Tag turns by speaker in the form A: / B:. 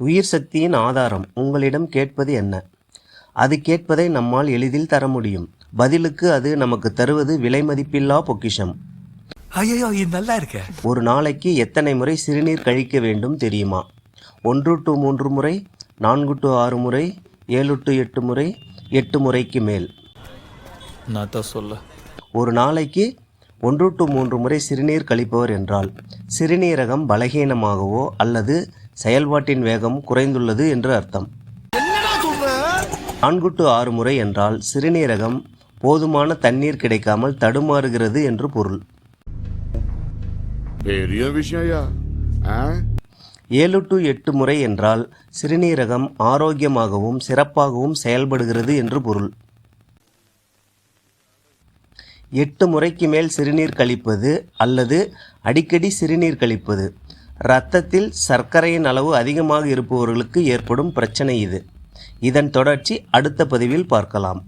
A: உயிர் சக்தியின் ஆதாரம் உங்களிடம் கேட்பது என்ன? அது கேட்பதை நம்மால் எளிதில் தர முடியும். பதிலுக்கு அது நமக்கு தருவது விலைமதிப்பில்லா பொக்கிஷம்.
B: ஐயோ இது நல்லா இருக்க.
A: ஒரு நாளைக்கு எத்தனை முறை சிறுநீர் கழிக்க வேண்டும் தெரியுமா? ஒன்று டு மூன்று முறை நான்கு டு ஆறு முறை ஏழு டு எட்டு முறை எட்டு முறைக்கு மேல்.
B: நான் தான் சொல்ல.
A: ஒரு நாளைக்கு ஒன்று டு மூன்று முறை சிறுநீர் கழிப்பவர் என்றால் சிறுநீரகம் பலகீனமாகவோ அல்லது செயல்பாட்டின் வேகம் குறைந்துள்ளது என்று அர்த்தம். நான்கு டு ஆறு முறை என்றால் சிறுநீரகம் போதுமான தண்ணீர் கிடைக்காமல் தடுமாறுகிறது என்று பொருள்.
C: பெரிய
A: ஏழு டு எட்டு முறை என்றால் சிறுநீரகம் ஆரோக்கியமாகவும் சிறப்பாகவும் செயல்படுகிறது என்று பொருள். எட்டு முறைக்கு மேல் சிறுநீர் கழிப்பது அல்லது அடிக்கடி சிறுநீர் கழிப்பது. இரத்தத்தில் சர்க்கரையின் அளவு அதிகமாக இருப்பவர்களுக்கு ஏற்படும் பிரச்சனை இது. இதன் தொடர்ச்சி அடுத்த பதிவில் பார்க்கலாம்.